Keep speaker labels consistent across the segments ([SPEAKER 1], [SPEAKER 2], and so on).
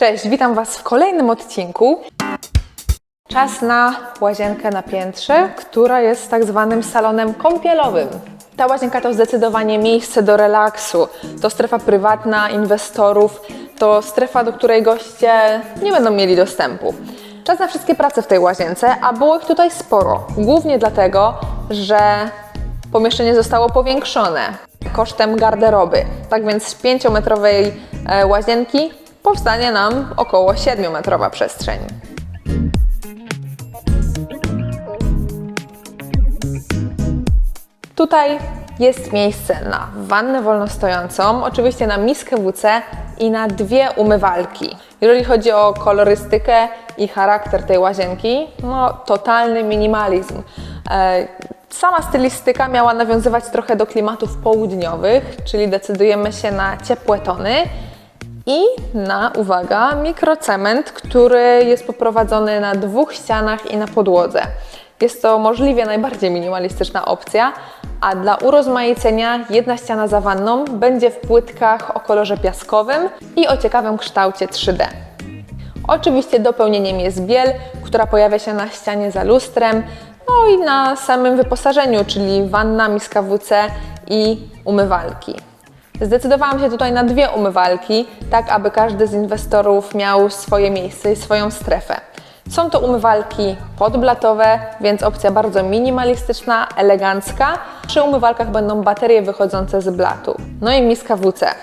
[SPEAKER 1] Cześć, witam Was w kolejnym odcinku. Czas na łazienkę na piętrze, która jest tak zwanym salonem kąpielowym. Ta łazienka to zdecydowanie miejsce do relaksu. To strefa prywatna inwestorów, to strefa, do której goście nie będą mieli dostępu. Czas na wszystkie prace w tej łazience, a było ich tutaj sporo. Głównie dlatego, że pomieszczenie zostało powiększone kosztem garderoby. Tak więc z 5-metrowej e, łazienki powstanie nam około 7-metrowa przestrzeń. Tutaj jest miejsce na wannę wolnostojącą, oczywiście na miskę WC i na dwie umywalki. Jeżeli chodzi o kolorystykę i charakter tej łazienki, no totalny minimalizm. E, Sama stylistyka miała nawiązywać trochę do klimatów południowych, czyli decydujemy się na ciepłe tony i na, uwaga, mikrocement, który jest poprowadzony na dwóch ścianach i na podłodze. Jest to możliwie najbardziej minimalistyczna opcja, a dla urozmaicenia jedna ściana za wanną będzie w płytkach o kolorze piaskowym i o ciekawym kształcie 3D. Oczywiście dopełnieniem jest biel, która pojawia się na ścianie za lustrem, no i na samym wyposażeniu, czyli wanna, miska WC i umywalki. Zdecydowałam się tutaj na dwie umywalki, tak aby każdy z inwestorów miał swoje miejsce i swoją strefę. Są to umywalki podblatowe, więc opcja bardzo minimalistyczna, elegancka. Przy umywalkach będą baterie wychodzące z blatu. No i miska WC.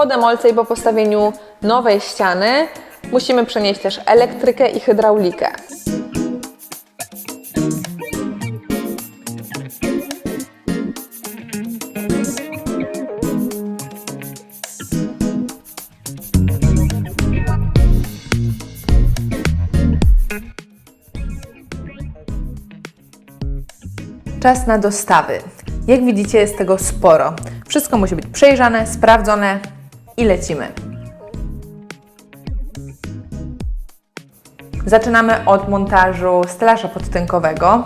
[SPEAKER 1] Po demolce i po postawieniu nowej ściany musimy przenieść też elektrykę i hydraulikę. Czas na dostawy. Jak widzicie, jest tego sporo. Wszystko musi być przejrzane, sprawdzone i lecimy. Zaczynamy od montażu stelaża podtynkowego,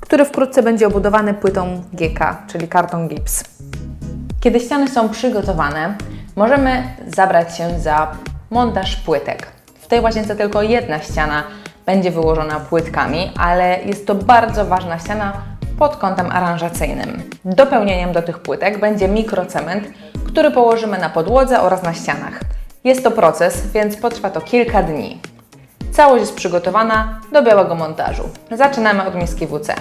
[SPEAKER 1] który wkrótce będzie obudowany płytą GK, czyli karton gips. Kiedy ściany są przygotowane, możemy zabrać się za montaż płytek. W tej łazience tylko jedna ściana będzie wyłożona płytkami, ale jest to bardzo ważna ściana pod kątem aranżacyjnym. Dopełnieniem do tych płytek będzie mikrocement, który położymy na podłodze oraz na ścianach. Jest to proces, więc potrwa to kilka dni. Całość jest przygotowana do białego montażu. Zaczynamy od miski WC.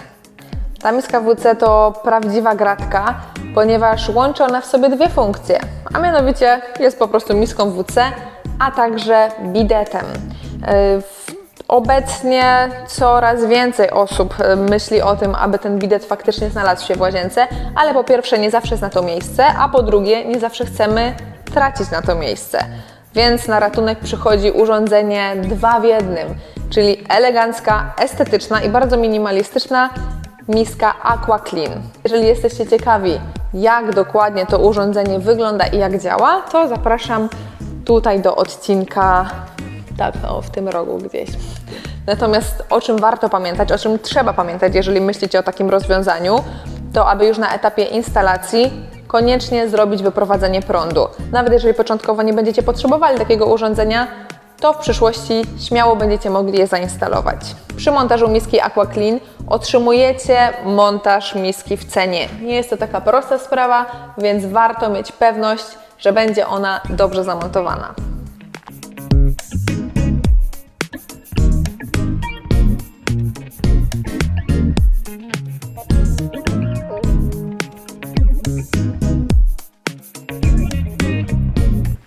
[SPEAKER 1] Ta miska WC to prawdziwa gratka, ponieważ łączy ona w sobie dwie funkcje, a mianowicie jest po prostu miską WC, a także bidetem. Yy, w- Obecnie coraz więcej osób y, myśli o tym, aby ten bidet faktycznie znalazł się w łazience, ale po pierwsze nie zawsze na to miejsce, a po drugie nie zawsze chcemy tracić na to miejsce. Więc na ratunek przychodzi urządzenie dwa w jednym, czyli elegancka, estetyczna i bardzo minimalistyczna miska Aqua Clean. Jeżeli jesteście ciekawi, jak dokładnie to urządzenie wygląda i jak działa, to zapraszam tutaj do odcinka tak, o, w tym rogu gdzieś. Natomiast o czym warto pamiętać, o czym trzeba pamiętać, jeżeli myślicie o takim rozwiązaniu, to aby już na etapie instalacji koniecznie zrobić wyprowadzenie prądu. Nawet jeżeli początkowo nie będziecie potrzebowali takiego urządzenia, to w przyszłości śmiało będziecie mogli je zainstalować. Przy montażu miski Aqua Clean otrzymujecie montaż miski w cenie. Nie jest to taka prosta sprawa, więc warto mieć pewność, że będzie ona dobrze zamontowana.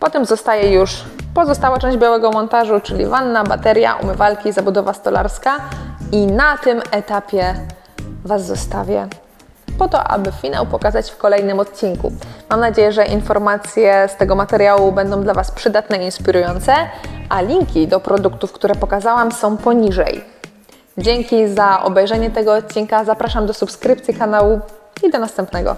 [SPEAKER 1] Potem zostaje już pozostała część białego montażu, czyli wanna, bateria, umywalki, zabudowa stolarska i na tym etapie Was zostawię po to, aby finał pokazać w kolejnym odcinku. Mam nadzieję, że informacje z tego materiału będą dla Was przydatne i inspirujące, a linki do produktów, które pokazałam są poniżej. Dzięki za obejrzenie tego odcinka, zapraszam do subskrypcji kanału i do następnego.